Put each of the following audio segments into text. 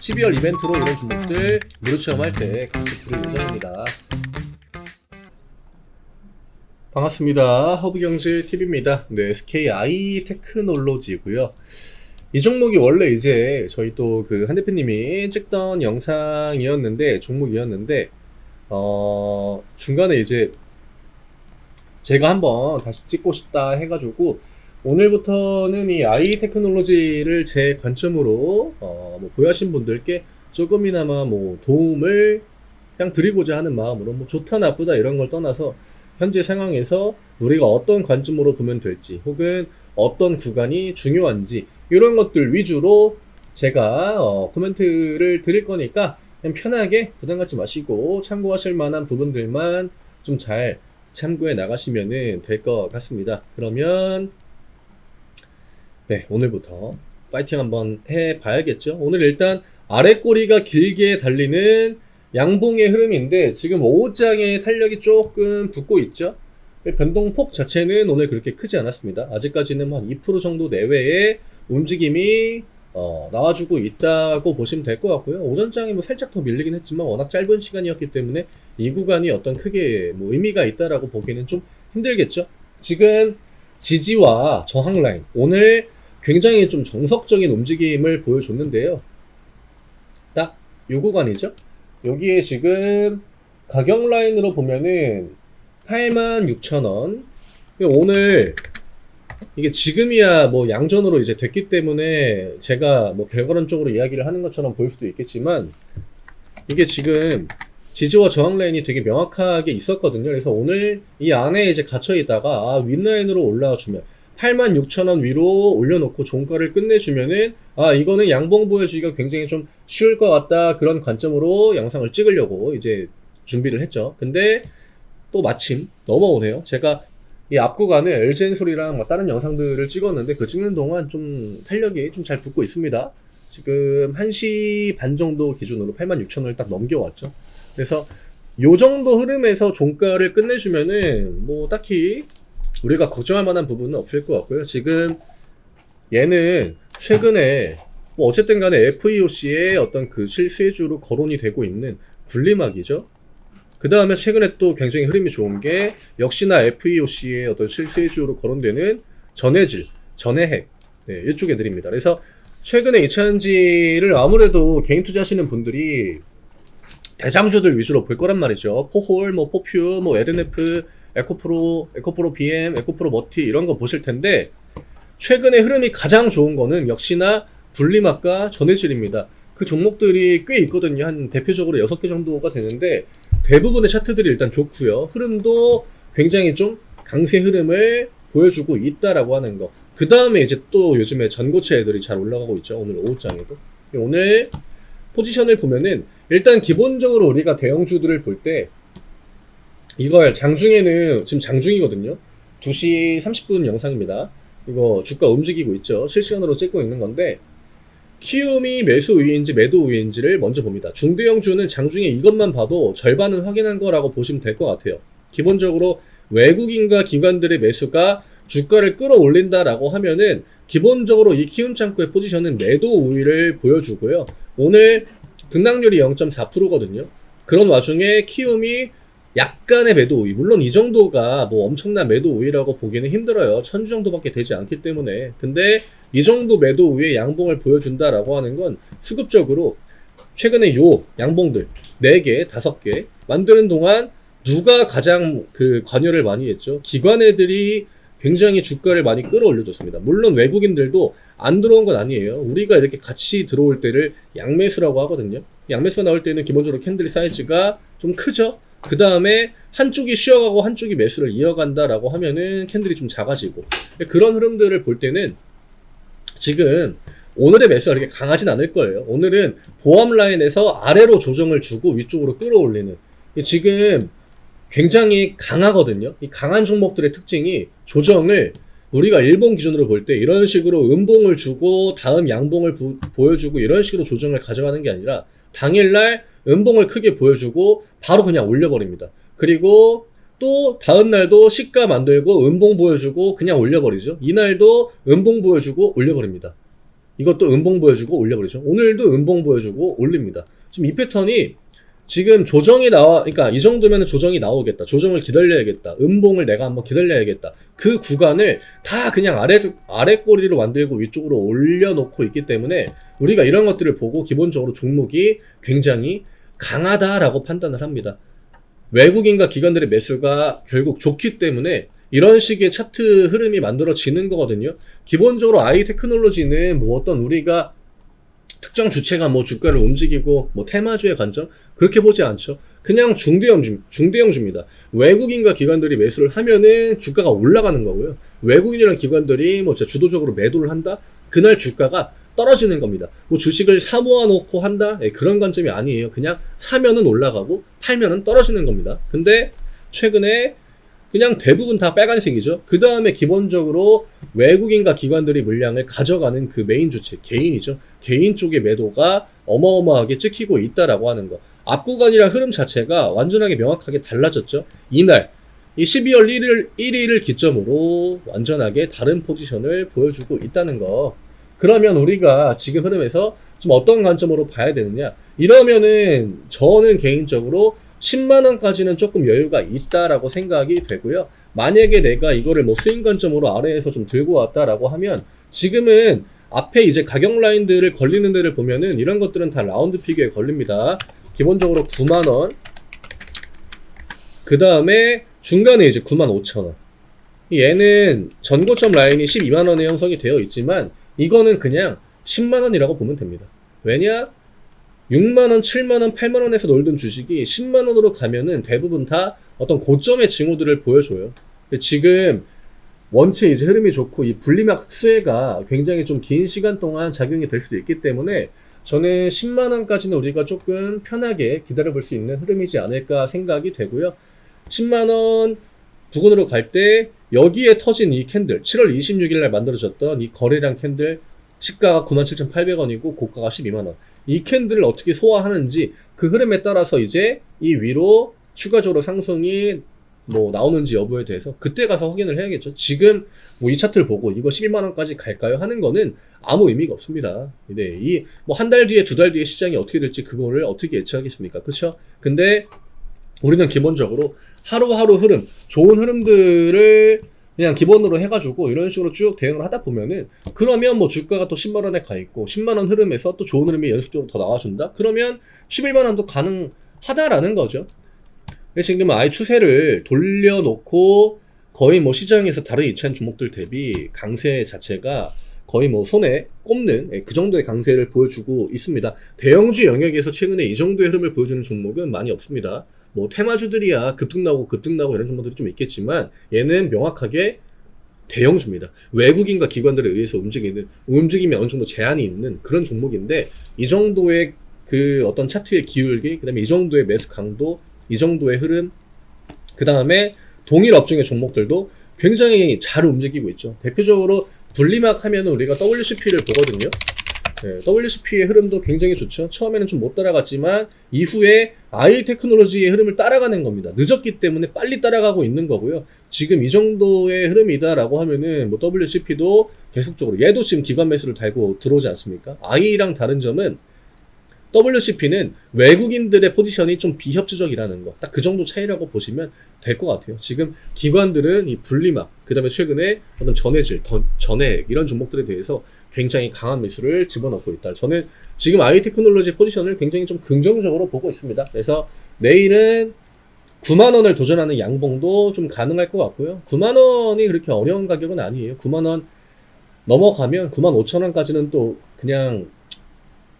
12월 이벤트로 이런 종목들 무료 체험할 때 같이 들을 예정입니다. 반갑습니다. 허브경제TV입니다. 네, SKI 테크놀로지고요. 이 종목이 원래 이제 저희 또 그 한 대표님이 찍던 영상이었는데 종목이었는데 어 중간에 이제 제가 한번 다시 찍고 싶다 해가지고 오늘부터는 이 아이 테크놀로지를 제 관점으로 어, 뭐 보유하신 분들께 조금이나마 뭐 도움을 그냥 드리고자 하는 마음으로 뭐 좋다 나쁘다 이런 걸 떠나서 현재 상황에서 우리가 어떤 관점으로 보면 될지 혹은 어떤 구간이 중요한지 이런 것들 위주로 제가 어, 코멘트를 드릴 거니까 그냥 편하게 부담 갖지 마시고 참고하실 만한 부분들만 좀 잘 참고해 나가시면 될 것 같습니다. 그러면 네 오늘부터 파이팅 한번 해 봐야겠죠. 오늘 일단 아래 꼬리가 길게 달리는 양봉의 흐름인데 지금 5장의 탄력이 조금 붙고 있죠. 변동폭 자체는 오늘 그렇게 크지 않았습니다. 아직까지는 한 2% 정도 내외의 움직임이 어, 나와주고 있다고 보시면 될 것 같고요. 오전장이 뭐 살짝 더 밀리긴 했지만 워낙 짧은 시간이었기 때문에 이 구간이 어떤 크게 뭐 의미가 있다라고 보기에는 좀 힘들겠죠. 지금 지지와 저항 라인 오늘 굉장히 좀 정석적인 움직임을 보여줬는데요. 딱 요 구간이죠. 여기에 지금 가격 라인으로 보면은 86,000원. 오늘 이게 지금이야 뭐 양전으로 이제 됐기 때문에 제가 뭐 결과론적으로 이야기를 하는 것처럼 보일 수도 있겠지만 이게 지금 지지와 저항 라인이 되게 명확하게 있었거든요. 그래서 오늘 이 안에 이제 갇혀 있다가 아, 윗라인으로 올라와 주면 86,000원 위로 올려놓고 종가를 끝내주면은 아 이거는 양봉 보여주기가 굉장히 좀 쉬울 것 같다 그런 관점으로 영상을 찍으려고 이제 준비를 했죠. 근데 또 마침 넘어오네요. 제가 이 LGN 소리랑 뭐 다른 영상들을 찍었는데 그 찍는 동안 좀 탄력이 좀 잘 붙고 있습니다. 지금 1시 반 정도 기준으로 86,000원을 딱 넘겨왔죠. 그래서 요 정도 흐름에서 종가를 끝내주면은 뭐 딱히 우리가 걱정할 만한 부분은 없을 것 같고요. 지금 얘는 최근에 뭐 어쨌든 간에 FEOC의 어떤 그 실수혜주로 거론이 되고 있는 분리막이죠. 그 다음에 최근에 또 굉장히 흐름이 좋은 게 역시나 FEOC의 어떤 실수혜주로 거론되는 전해질, 전해핵 네, 이쪽 애들입니다. 그래서 최근에 이차전지를 아무래도 개인 투자하시는 분들이 대장주들 위주로 볼 거란 말이죠. 포홀, 뭐 포퓨, 뭐 에르네프, 에코프로, 에코프로 BM, 에코프로 머티 이런 거 보실 텐데 최근에 흐름이 가장 좋은 거는 역시나 분리막과 전해질입니다. 그 종목들이 꽤 있거든요. 한 대표적으로 6개 정도가 되는데 대부분의 차트들이 일단 좋고요. 흐름도 굉장히 좀 강세 흐름을 보여주고 있다라고 하는 거. 그 다음에 이제 또 요즘에 전고체 애들이 잘 올라가고 있죠. 오늘 오후장에도. 오늘 포지션을 보면은 일단 기본적으로 우리가 대형주들을 볼 때 이걸 장중에는 지금 장중이거든요. 2시 30분 영상입니다. 이거 주가 움직이고 있죠. 실시간으로 찍고 있는 건데 키움이 매수 우위인지 매도 우위인지를 먼저 봅니다. 중대형주는 장중에 이것만 봐도 절반은 확인한 거라고 보시면 될 것 같아요. 기본적으로 외국인과 기관들의 매수가 주가를 끌어올린다라고 하면은 기본적으로 이 키움 창구의 포지션은 매도 우위를 보여주고요. 오늘 등락률이 0.4%거든요. 그런 와중에 키움이 약간의 매도 우위. 물론 이 정도가 뭐 엄청난 매도 우위라고 보기는 힘들어요. 천주 정도밖에 되지 않기 때문에. 근데 이 정도 매도 우위의 양봉을 보여준다라고 하는 건 수급적으로 최근에 요 양봉들 4개, 5개 만드는 동안 누가 가장 그 관여를 많이 했죠? 기관 애들이 굉장히 주가를 많이 끌어올려줬습니다. 물론 외국인들도 안 들어온 건 아니에요. 우리가 이렇게 같이 들어올 때를 양매수라고 하거든요. 양매수가 나올 때는 기본적으로 캔들 사이즈가 좀 크죠? 그 다음에 한쪽이 쉬어가고 한쪽이 매수를 이어간다라고 하면은 캔들이 좀 작아지고 그런 흐름들을 볼 때는 지금 오늘의 매수가 그렇게 강하진 않을 거예요. 오늘은 보험 라인에서 아래로 조정을 주고 위쪽으로 끌어올리는 지금 굉장히 강하거든요. 이 강한 종목들의 특징이 조정을 우리가 일본 기준으로 볼 때 이런 식으로 음봉을 주고 다음 양봉을 부, 보여주고 이런 식으로 조정을 가져가는 게 아니라 당일날 음봉을 크게 보여주고 바로 그냥 올려버립니다. 그리고 또 다음 날도 시가 만들고 음봉 보여주고 그냥 올려버리죠. 이날도 음봉 보여주고 올려버립니다. 이것도 음봉 보여주고 올려버리죠. 오늘도 음봉 보여주고 올립니다. 지금 이 패턴이 지금 조정이 나와, 그러니까 이 정도면 조정이 나오겠다. 조정을 기다려야겠다. 음봉을 내가 한번 기다려야겠다. 그 구간을 다 그냥 아래, 아래 꼬리로 만들고 위쪽으로 올려놓고 있기 때문에 우리가 이런 것들을 보고 기본적으로 종목이 굉장히 강하다라고 판단을 합니다. 외국인과 기관들의 매수가 결국 좋기 때문에 이런 식의 차트 흐름이 만들어지는 거거든요. 기본적으로 아이 테크놀로지는 뭐 어떤 우리가 특정 주체가 뭐 주가를 움직이고 뭐 테마주의 관점 그렇게 보지 않죠. 그냥 중대형주 중대형주입니다. 외국인과 기관들이 매수를 하면은 주가가 올라가는 거고요. 외국인이랑 기관들이 뭐 주도적으로 매도를 한다. 그날 주가가 떨어지는 겁니다. 뭐 주식을 사 모아놓고 한다 예, 그런 관점이 아니에요. 그냥 사면은 올라가고 팔면은 떨어지는 겁니다. 근데 최근에 그냥 대부분 다 빨간색이죠. 그 다음에 기본적으로 외국인과 기관들이 물량을 가져가는 그 메인 주체, 개인이죠. 개인 쪽의 매도가 어마어마하게 찍히고 있다라고 하는 거. 앞구간이랑 흐름 자체가 완전하게 명확하게 달라졌죠. 이날, 이 12월 1일, 1일을 기점으로 완전하게 다른 포지션을 보여주고 있다는 거. 그러면 우리가 지금 흐름에서 좀 어떤 관점으로 봐야 되느냐? 이러면은 저는 개인적으로 10만 원까지는 조금 여유가 있다라고 생각이 되고요. 만약에 내가 이거를 뭐 스윙 관점으로 아래에서 좀 들고 왔다라고 하면 지금은 앞에 이제 가격 라인들을 걸리는 데를 보면은 이런 것들은 다 라운드 피규어에 걸립니다. 기본적으로 9만 원. 그 다음에 중간에 이제 9만 5천 원. 얘는 전고점 라인이 12만 원에 형성이 되어 있지만 이거는 그냥 10만 원이라고 보면 됩니다. 왜냐? 6만원, 7만원, 8만원에서 놀던 주식이 10만원으로 가면은 대부분 다 어떤 고점의 징후들을 보여줘요. 지금 원체 이제 흐름이 좋고 이 분리막 수혜가 굉장히 좀 긴 시간 동안 작용이 될 수도 있기 때문에 저는 10만원까지는 우리가 조금 편하게 기다려 볼 수 있는 흐름이지 않을까 생각이 되고요. 10만원 부근으로 갈 때 여기에 터진 이 캔들, 7월 26일 날 만들어졌던 이 거래량 캔들 시가가 97,800원이고 고가가 12만원. 이 캔들을 어떻게 소화하는지 그 흐름에 따라서 이제 이 위로 추가적으로 상승이 뭐 나오는지 여부에 대해서 그때 가서 확인을 해야겠죠. 지금 뭐 이 차트를 보고 이거 12만 원까지 갈까요 하는 거는 아무 의미가 없습니다. 네, 이 뭐 한 달 뒤에 두 달 뒤에 시장이 어떻게 될지 그거를 어떻게 예측하겠습니까? 그렇죠? 근데 우리는 기본적으로 하루하루 흐름, 좋은 흐름들을 그냥 기본으로 해가지고 이런 식으로 쭉 대응을 하다 보면은 그러면 뭐 주가가 또 10만 원에 가 있고 10만 원 흐름에서 또 좋은 흐름이 연속적으로 더 나와준다. 그러면 11만 원도 가능하다라는 거죠. 지금 아예 추세를 돌려놓고 거의 뭐 시장에서 다른 이차한 종목들 대비 강세 자체가 거의 뭐 손에 꼽는 예, 그 정도의 강세를 보여주고 있습니다. 대형주 영역에서 최근에 이 정도의 흐름을 보여주는 종목은 많이 없습니다. 뭐 테마주들이야 급등 나고 급등 나고 이런 종목들이 좀 있겠지만 얘는 명확하게 대형주입니다. 외국인과 기관들에 의해서 움직이는 움직임이 어느 정도 제한이 있는 그런 종목인데 이 정도의 그 어떤 차트의 기울기, 그다음에 이 정도의 매수 강도, 이 정도의 흐름, 그 다음에 동일 업종의 종목들도 굉장히 잘 움직이고 있죠. 대표적으로 분리막 하면 우리가 WCP를 보거든요. 네, WCP의 흐름도 굉장히 좋죠. 처음에는 좀 못 따라갔지만 이후에 아이 테크놀로지의 흐름을 따라가는 겁니다. 늦었기 때문에 빨리 따라가고 있는 거고요. 지금 이 정도의 흐름이다라고 하면은 뭐 WCP도 계속적으로 얘도 지금 기관 매수를 달고 들어오지 않습니까? 아이랑 다른 점은 WCP는 외국인들의 포지션이 좀 비협조적이라는 거. 딱 그 정도 차이라고 보시면 될 것 같아요. 지금 기관들은 이 분리막, 그 다음에 최근에 어떤 전해질, 던- 전해 이런 종목들에 대해서 굉장히 강한 매수를 집어넣고 있다. 저는 지금 아이 테크놀로지 포지션을 굉장히 좀 긍정적으로 보고 있습니다. 그래서 내일은 9만 원을 도전하는 양봉도 좀 가능할 것 같고요. 9만 원이 그렇게 어려운 가격은 아니에요. 9만 원 넘어가면 9만 5천 원까지는 또 그냥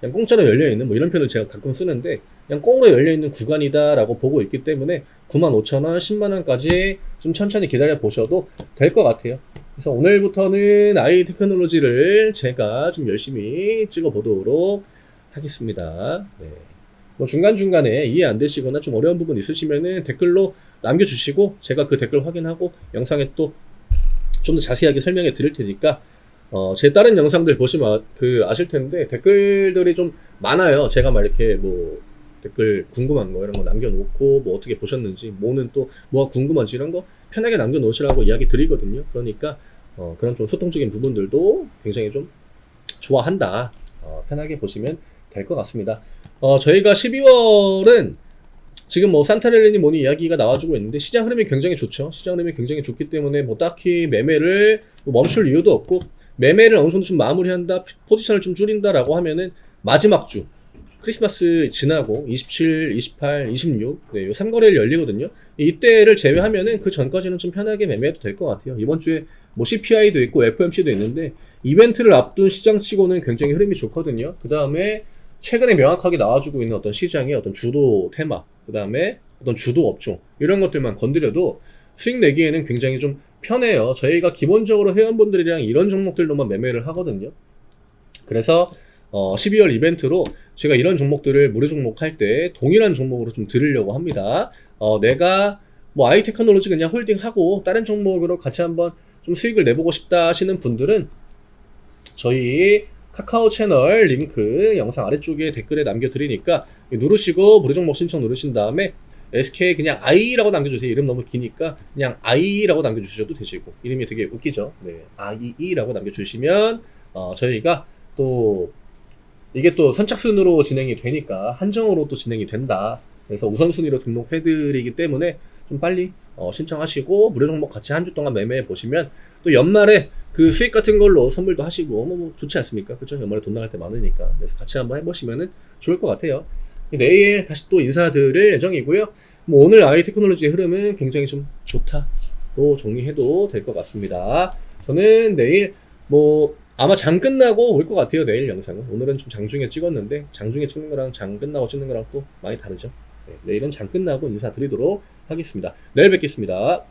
그냥 공짜로 열려 있는 뭐 이런 표현을 제가 가끔 쓰는데 그냥 꽁으로 열려 있는 구간이다라고 보고 있기 때문에 9만 5천 원, 10만 원까지 좀 천천히 기다려 보셔도 될 것 같아요. 그래서 오늘부터는 아이 테크놀로지를 제가 좀 열심히 찍어 보도록 하겠습니다. 네. 뭐 중간중간에 이해 안 되시거나 좀 어려운 부분 있으시면은 댓글로 남겨주시고 제가 그 댓글 확인하고 영상에 또 좀 더 자세하게 설명해 드릴 테니까 어, 제 다른 영상들 보시면 아- 그 아실 텐데 댓글들이 좀 많아요. 제가 막 이렇게 뭐 댓글 궁금한 거 이런 거 남겨놓고 뭐 어떻게 보셨는지 뭐는 또 뭐가 궁금한지 이런 거 편하게 남겨놓으시라고 이야기 드리거든요. 그러니까 어, 그런 좀 소통적인 부분들도 굉장히 좀 좋아한다. 어, 편하게 보시면 될 것 같습니다. 어, 저희가 12월은 지금 뭐 산타렐리니 뭐니 이야기가 나와주고 있는데 시장 흐름이 굉장히 좋죠. 시장 흐름이 굉장히 좋기 때문에 뭐 딱히 매매를 뭐 멈출 이유도 없고 매매를 어느 정도 좀 마무리한다, 포지션을 좀 줄인다라고 하면은 마지막 주 크리스마스 지나고 27, 28, 26, 네, 요 3거래일 열리거든요. 이때를 제외하면은 그 전까지는 좀 편하게 매매해도 될 것 같아요. 이번 주에 뭐 CPI도 있고 FOMC도 있는데 이벤트를 앞둔 시장치고는 굉장히 흐름이 좋거든요. 그 다음에 최근에 명확하게 나와주고 있는 어떤 시장의 어떤 주도 테마, 그 다음에 어떤 주도 업종 이런 것들만 건드려도 수익 내기에는 굉장히 좀 편해요. 저희가 기본적으로 회원분들이랑 이런 종목들로만 매매를 하거든요. 그래서 어, 12월 이벤트로 제가 이런 종목들을 무료 종목 할 때 동일한 종목으로 좀 들으려고 합니다. 어, 내가 뭐 아이 테크놀로지 그냥 홀딩하고 다른 종목으로 같이 한번 좀 수익을 내보고 싶다 하시는 분들은 저희 카카오 채널 링크 영상 아래쪽에 댓글에 남겨드리니까 누르시고 무료 종목 신청 누르신 다음에 SK 그냥 I라고 남겨주세요. 이름 너무 기니까 그냥 I라고 남겨주셔도 되시고 이름이 되게 웃기죠. 네, IE라고 남겨주시면 어, 저희가 또 이게 또 선착순으로 진행이 되니까 한정으로 또 진행이 된다. 그래서 우선순위로 등록해드리기 때문에 좀 빨리 어, 신청하시고 무료 종목 같이 한 주 동안 매매해 보시면 또 연말에 그 수익 같은 걸로 선물도 하시고 뭐, 뭐 좋지 않습니까? 그렇죠? 연말에 돈 나갈 때 많으니까 그래서 같이 한번 해보시면은 좋을 것 같아요. 내일 다시 또 인사드릴 예정이고요. 뭐 오늘 아이 테크놀로지의 흐름은 굉장히 좀 좋다로 정리해도 될 것 같습니다. 저는 내일 뭐 아마 장 끝나고 올 것 같아요. 내일 영상은 오늘은 좀 장중에 찍었는데 장중에 찍는 거랑 장 끝나고 찍는 거랑 또 많이 다르죠. 네, 내일은 장 끝나고 인사드리도록 하겠습니다. 내일 뵙겠습니다.